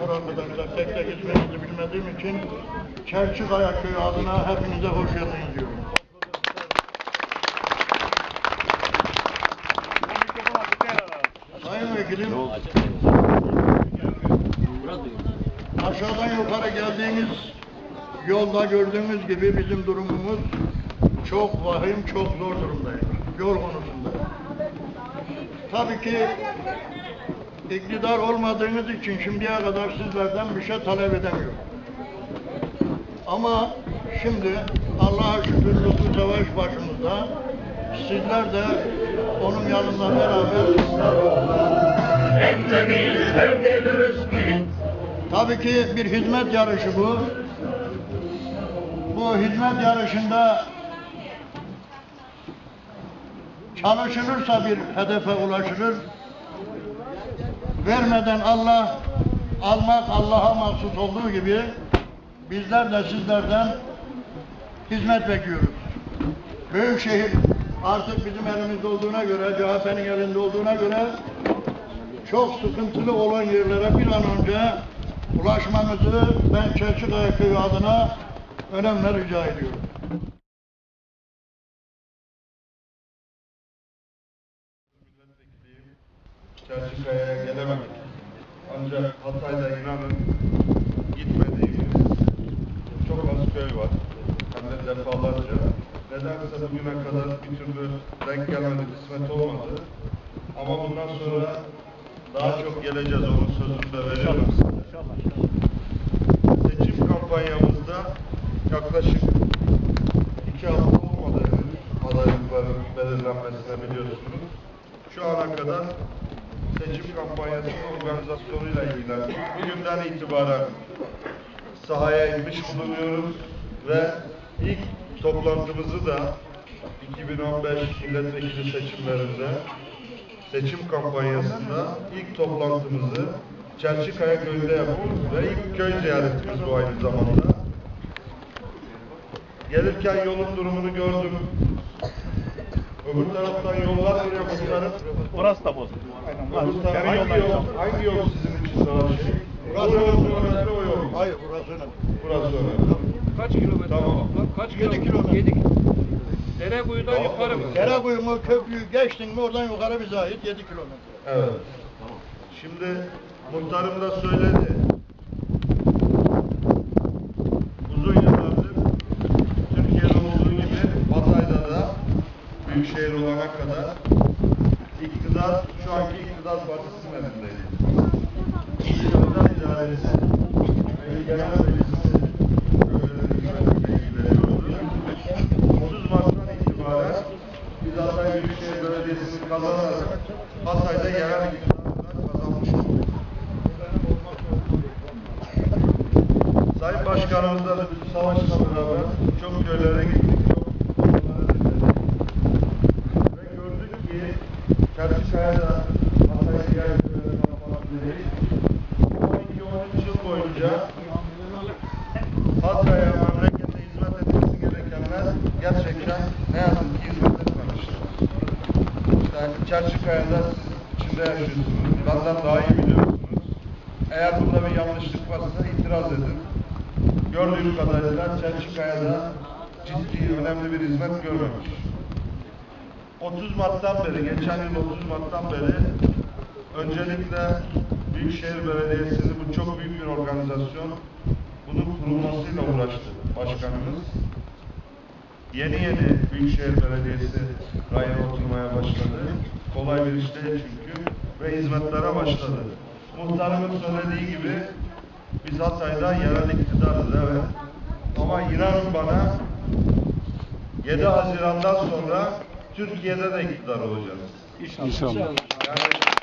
misafir arkadaşlar, tek tek isminizi bilmediğim için Çerçikaya Köyü adına hepinize hoş geldiniz diyorum. Sayın Vekilim, aşağıdan yukarı geldiğiniz yolda gördüğünüz gibi bizim durumumuz çok vahim, çok zor durumdayız. Yol. Tabii ki iktidar olmadığınız için şimdiye kadar sizlerden bir şey talep edemiyorum. Ama şimdi Allah'a şükür Lütfü Savaş başımızda sizler de onun yanında beraber Tabii ki bir hizmet yarışı bu. Bu hizmet yarışında çalışılırsa bir hedefe ulaşılır. Vermeden Allah, almak Allah'a mahsus olduğu gibi bizler de sizlerden hizmet bekliyoruz. Büyükşehir artık bizim elimizde olduğuna göre, CHP'nin elinde olduğuna göre çok sıkıntılı olan yerlere bir an önce ulaşmanızı ben Çerçikaya Köyü adına önemli rica ediyorum. Çerçikaya'ya gelemedik. Ancak Hatay'da inanın gitmediğimiz çok az köy var. Hem de defalarca. Nedense bugüne kadar bir türlü denk gelmedi, kısmet olmadı. Ama bundan sonra daha çok geleceğiz, onun sözünü de veriyorum. Seçim kampanyamızda yaklaşık iki hafta olmadı adaylıkların belirlenmesine biliyorsunuz. Şu ana kadar seçim kampanyası organizasyonuyla ilgilendik. Bugünden itibaren sahaya inmiş bulunuyoruz ve ilk toplantımızı da 2015 milletvekili seçimlerinde seçim kampanyasında ilk toplantımızı Çerçikaya köyünde yapıyoruz ve ilk köy ziyaretimiz bu aynı zamanda. Gelirken yolun durumunu gördüm. Öbür taraftan yollar buraya muhtarım. Orası da bozuk. Öbür taraf Yarı hangi yol, yol. hangi yol sizin için daha şey? Burası Burası önemli. kilometre o yol. Hayır burasının. Burası önemli. Kaç kilometre? Tamam. Kaç kilometre? kilometre. Yedi. Derekuyu'dan Tamam. yukarı mı? Kerakuyumu köprüyü geçtin mi oradan yukarı bize ait 7 kilometre. Evet. Şimdi muhtarım da söyledi. Uzun yıllardır Türkiye'de olduğu gibi Hatay'da da büyükşehir olana kadar iktidar, şu anki iktidar partisinin elindeydi. Özel idaresi ve genel meclisi ilgileniyordu. 30 Mart'tan itibaren biz Hatay Büyükşehir Belediyesi'ni kazanarak Hatay'da yerel iktidarlar kazanmış olduk. Sayın Başkanımızla Lütfü Savaş'la beraber çok köylere gittik, Siz içinde yaşıyorsunuz, benden daha iyi biliyorsunuz. Eğer bunda bir yanlışlık varsa itiraz edin. Gördüğüm kadarıyla Çerçikaya'da ciddi, önemli bir hizmet görmemiş. 30 Mart'tan beri, geçen yıl 30 Mart'tan beri öncelikle Büyükşehir Belediyesi'nin bu çok büyük bir organizasyon, bunun kurulmasıyla uğraştı başkanımız. Yeni yeni Büyükşehir Belediyesi rayına oturmaya başladı. Kolay bir iş değil çünkü ve hizmetlere başladı. Muhtarımın söylediği gibi biz Hatay'da yerel iktidarız evet. Ama inanın bana 7 Haziran'dan sonra Türkiye'de de iktidar olacağız. İnşallah. Yani